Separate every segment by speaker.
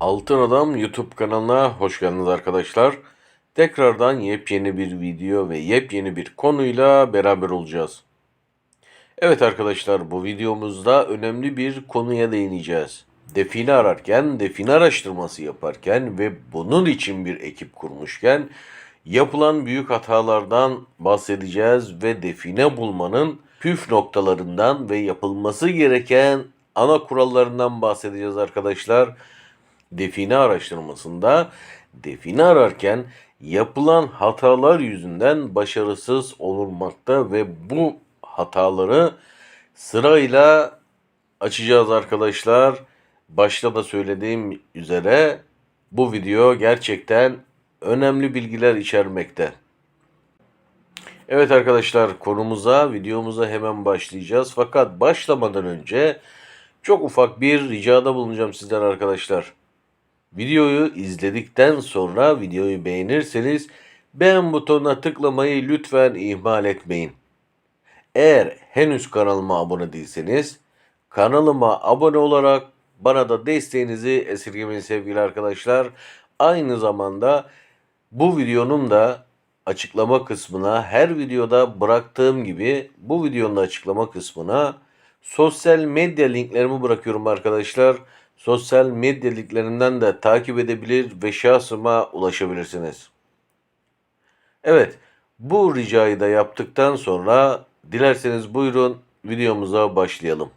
Speaker 1: Altın Adam YouTube kanalına hoş geldiniz arkadaşlar. Tekrardan yepyeni bir video ve yepyeni bir konuyla beraber olacağız. Evet arkadaşlar bu videomuzda önemli bir konuya değineceğiz. Define ararken, define araştırması yaparken ve bunun için bir ekip kurmuşken yapılan büyük hatalardan bahsedeceğiz ve define bulmanın püf noktalarından ve yapılması gereken ana kurallarından bahsedeceğiz arkadaşlar define araştırmasında define ararken yapılan hatalar yüzünden başarısız olunmakta ve bu hataları sırayla açacağız arkadaşlar. Başta da söylediğim üzere bu video gerçekten önemli bilgiler içermekte. Evet arkadaşlar konumuza, videomuza hemen başlayacağız. Fakat başlamadan önce çok ufak bir ricada bulunacağım sizden arkadaşlar. Videoyu izledikten sonra videoyu beğenirseniz beğen butonuna tıklamayı lütfen ihmal etmeyin. Eğer henüz kanalıma abone değilseniz kanalıma abone olarak bana da desteğinizi esirgemeyin sevgili arkadaşlar. Aynı zamanda bu videonun da açıklama kısmına her videoda bıraktığım gibi bu videonun açıklama kısmına sosyal medya linklerimi bırakıyorum arkadaşlar. Sosyal medya linklerinden de takip edebilir ve şahsıma ulaşabilirsiniz. Evet, bu ricayı da yaptıktan sonra dilerseniz buyurun videomuza başlayalım.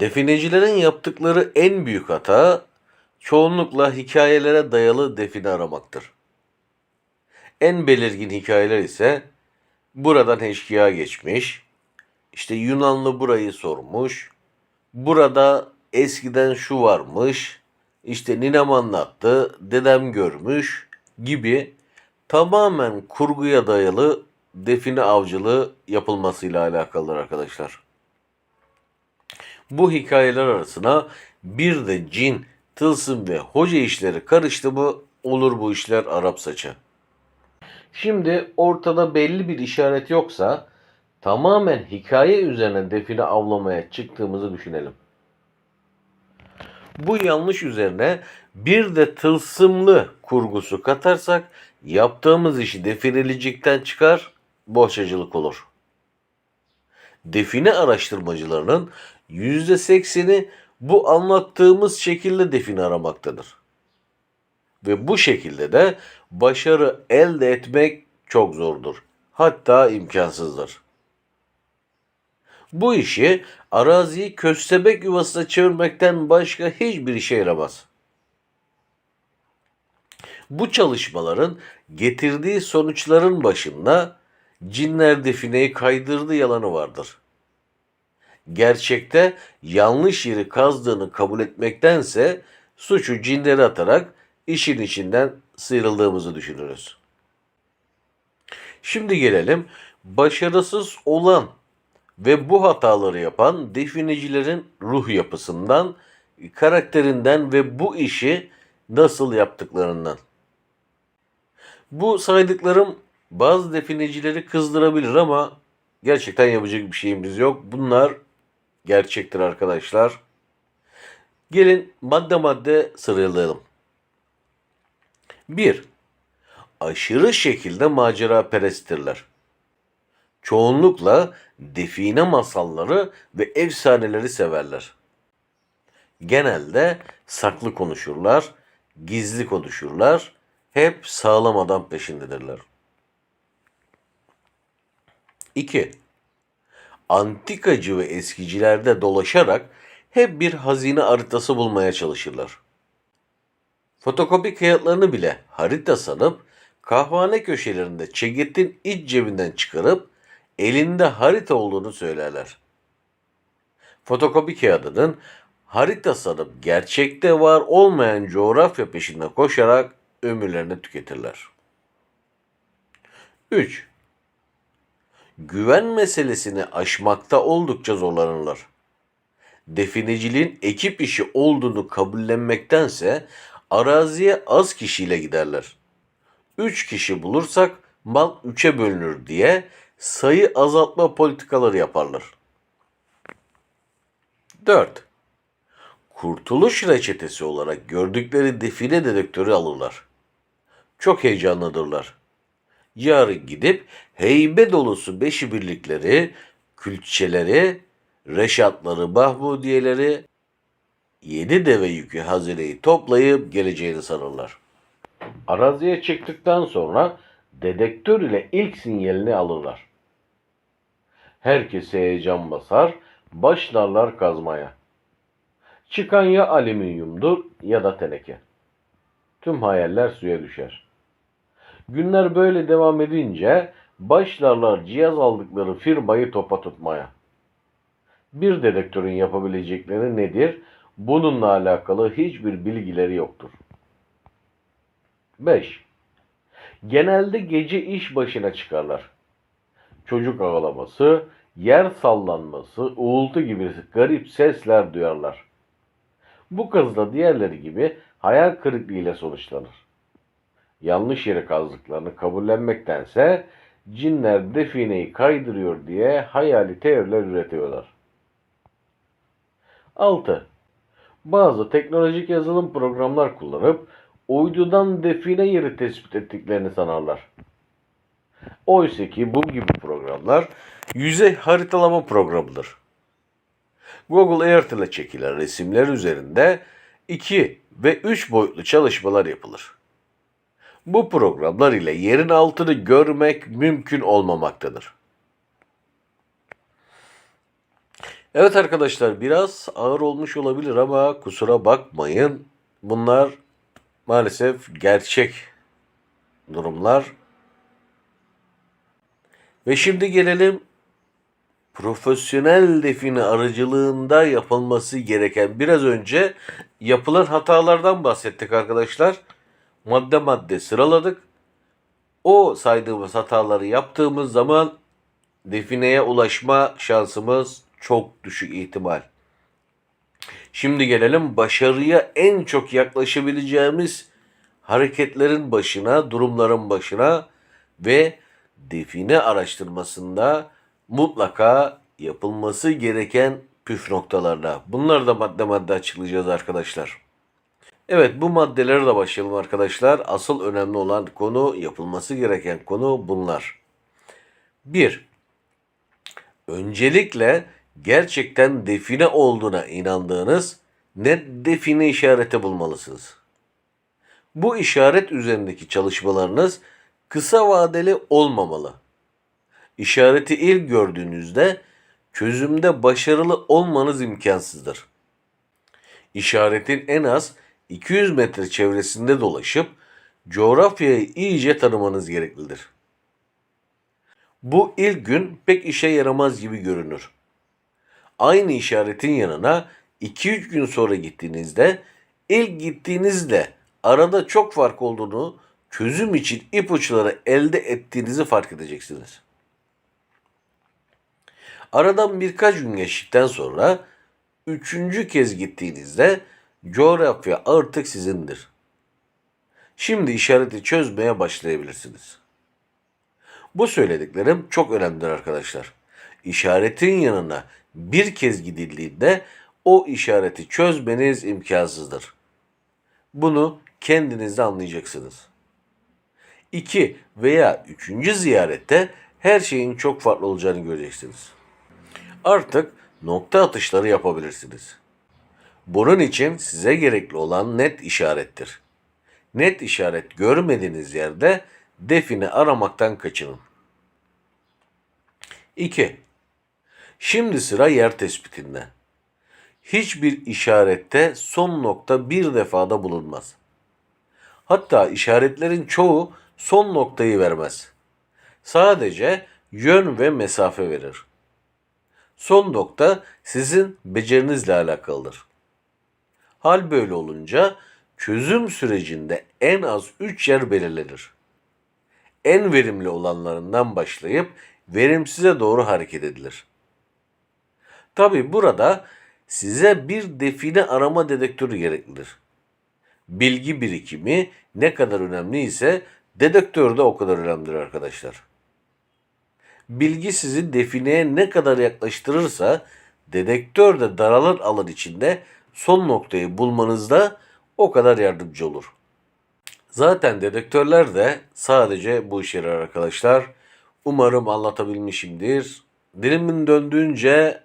Speaker 1: Definecilerin yaptıkları en büyük hata çoğunlukla hikayelere dayalı define aramaktır. En belirgin hikayeler ise buradan eşkıya geçmiş, işte Yunanlı burayı sormuş, burada eskiden şu varmış, işte ninem anlattı, dedem görmüş gibi tamamen kurguya dayalı define avcılığı yapılmasıyla alakalıdır arkadaşlar. Bu hikayeler arasına bir de cin, tılsım ve hoca işleri karıştı mı olur bu işler Arap saçı. Şimdi ortada belli bir işaret yoksa tamamen hikaye üzerine define avlamaya çıktığımızı düşünelim. Bu yanlış üzerine bir de tılsımlı kurgusu katarsak yaptığımız işi definelicikten çıkar, bohçacılık olur. Define araştırmacılarının %80'i bu anlattığımız şekilde define aramaktadır. Ve bu şekilde de başarı elde etmek çok zordur. Hatta imkansızdır. Bu işi araziyi köstebek yuvasına çevirmekten başka hiçbir işe yaramaz. Bu çalışmaların getirdiği sonuçların başında cinler defineyi kaydırdı yalanı vardır. Gerçekte yanlış yeri kazdığını kabul etmektense suçu cinlere atarak işin içinden sıyrıldığımızı düşünürüz. Şimdi gelelim başarısız olan ve bu hataları yapan definecilerin ruh yapısından, karakterinden ve bu işi nasıl yaptıklarından. Bu saydıklarım bazı definecileri kızdırabilir ama gerçekten yapacak bir şeyimiz yok. Bunlar gerçektir arkadaşlar. Gelin madde madde sıralayalım. 1. Aşırı şekilde macera peresttirler. Çoğunlukla define masalları ve efsaneleri severler. Genelde saklı konuşurlar, gizli konuşurlar, hep sağlam adam peşindedirler. 2. Antikacı ve eskicilerde dolaşarak hep bir hazine haritası bulmaya çalışırlar. Fotokopi kağıtlarını bile harita sanıp kahvehane köşelerinde çeketin iç cebinden çıkarıp elinde harita olduğunu söylerler. Fotokopi kağıdının harita sanıp gerçekte var olmayan coğrafya peşinde koşarak ömürlerini tüketirler. 3. güven meselesini aşmakta oldukça zorlanırlar. Defineciliğin ekip işi olduğunu kabullenmektense araziye az kişiyle giderler. Üç kişi bulursak mal üçe bölünür diye sayı azaltma politikaları yaparlar. 4. Kurtuluş reçetesi olarak gördükleri define dedektörü alırlar. Çok heyecanlıdırlar. Yarın gidip heybe dolusu beşi birlikleri, külçeleri, reşatları, bahmudiyeleri, yedi deve yükü hazineyi toplayıp geleceğini sanırlar. Araziye çıktıktan sonra dedektör ile ilk sinyalini alırlar. Herkese heyecan basar, başlarlar kazmaya. Çıkan ya alüminyumdur ya da teneke. Tüm hayaller suya düşer. Günler böyle devam edince başlarlar cihaz aldıkları firmayı topa tutmaya. Bir dedektörün yapabilecekleri nedir? Bununla alakalı hiçbir bilgileri yoktur. 5. Genelde gece iş başına çıkarlar. Çocuk ağlaması, yer sallanması, uğultu gibi garip sesler duyarlar. Bu kız da diğerleri gibi hayal kırıklığıyla sonuçlanır. Yanlış yere kazdıklarını kabullenmektense cinler defineyi kaydırıyor diye hayali teoriler üretiyorlar. 6. Bazı teknolojik yazılım programlar kullanıp uydudan define yeri tespit ettiklerini sanarlar. Oysa ki bu gibi programlar yüzey haritalama programıdır. Google Earth ile çekilen resimler üzerinde 2 ve 3 boyutlu çalışmalar yapılır. Bu programlar ile yerin altını görmek mümkün olmamaktadır. Evet arkadaşlar biraz ağır olmuş olabilir ama kusura bakmayın. Bunlar maalesef gerçek durumlar. Ve şimdi gelelim profesyonel define aracılığında yapılması gereken biraz önce yapılan hatalardan bahsettik arkadaşlar. Madde madde sıraladık. O saydığımız hataları yaptığımız zaman defineye ulaşma şansımız çok düşük ihtimal. Şimdi gelelim başarıya en çok yaklaşabileceğimiz hareketlerin başına, durumların başına ve define araştırmasında mutlaka yapılması gereken püf noktalarına. Bunları da madde madde açıklayacağız arkadaşlar. Evet bu maddelere de başlayalım arkadaşlar. Asıl önemli olan konu, yapılması gereken konu bunlar. 1. Öncelikle gerçekten define olduğuna inandığınız net define işareti bulmalısınız. Bu işaret üzerindeki çalışmalarınız kısa vadeli olmamalı. İşareti ilk gördüğünüzde çözümde başarılı olmanız imkansızdır. İşaretin en az 200 metre çevresinde dolaşıp coğrafyayı iyice tanımanız gereklidir. Bu ilk gün pek işe yaramaz gibi görünür. Aynı işaretin yanına 2-3 gün sonra gittiğinizde ilk gittiğinizle arada çok fark olduğunu çözüm için ipuçları elde ettiğinizi fark edeceksiniz. Aradan birkaç gün geçtikten sonra üçüncü kez gittiğinizde coğrafya artık sizindir. Şimdi işareti çözmeye başlayabilirsiniz. Bu söylediklerim çok önemlidir arkadaşlar. İşaretin yanına bir kez gidildiğinde o işareti çözmeniz imkansızdır. Bunu kendiniz de anlayacaksınız. İki veya üçüncü ziyarette her şeyin çok farklı olacağını göreceksiniz. Artık nokta atışları yapabilirsiniz. Bunun için size gerekli olan net işarettir. Net işaret görmediğiniz yerde define aramaktan kaçının. 2. Şimdi sıra yer tespitinde. Hiçbir işarette son nokta bir defada bulunmaz. Hatta işaretlerin çoğu son noktayı vermez. Sadece yön ve mesafe verir. Son nokta sizin becerinizle alakalıdır. Hal böyle olunca çözüm sürecinde en az 3 yer belirlenir. En verimli olanlarından başlayıp verimsize doğru hareket edilir. Tabi burada size bir define arama dedektörü gereklidir. Bilgi birikimi ne kadar önemli ise dedektör de o kadar önemlidir arkadaşlar. Bilgi sizi defineye ne kadar yaklaştırırsa dedektör de daralır alan içinde son noktayı bulmanızda o kadar yardımcı olur. Zaten dedektörler de sadece bu işe yarar arkadaşlar. Umarım anlatabilmişimdir. Dilimin döndüğünce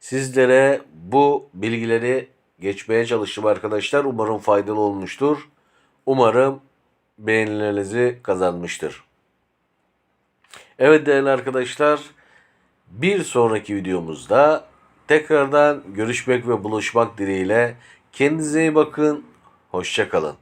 Speaker 1: sizlere bu bilgileri geçmeye çalıştım arkadaşlar. Umarım faydalı olmuştur. Umarım beğenilerinizi kazanmıştır. Evet değerli arkadaşlar, bir sonraki videomuzda tekrardan görüşmek ve buluşmak dileğiyle kendinize iyi bakın, hoşçakalın.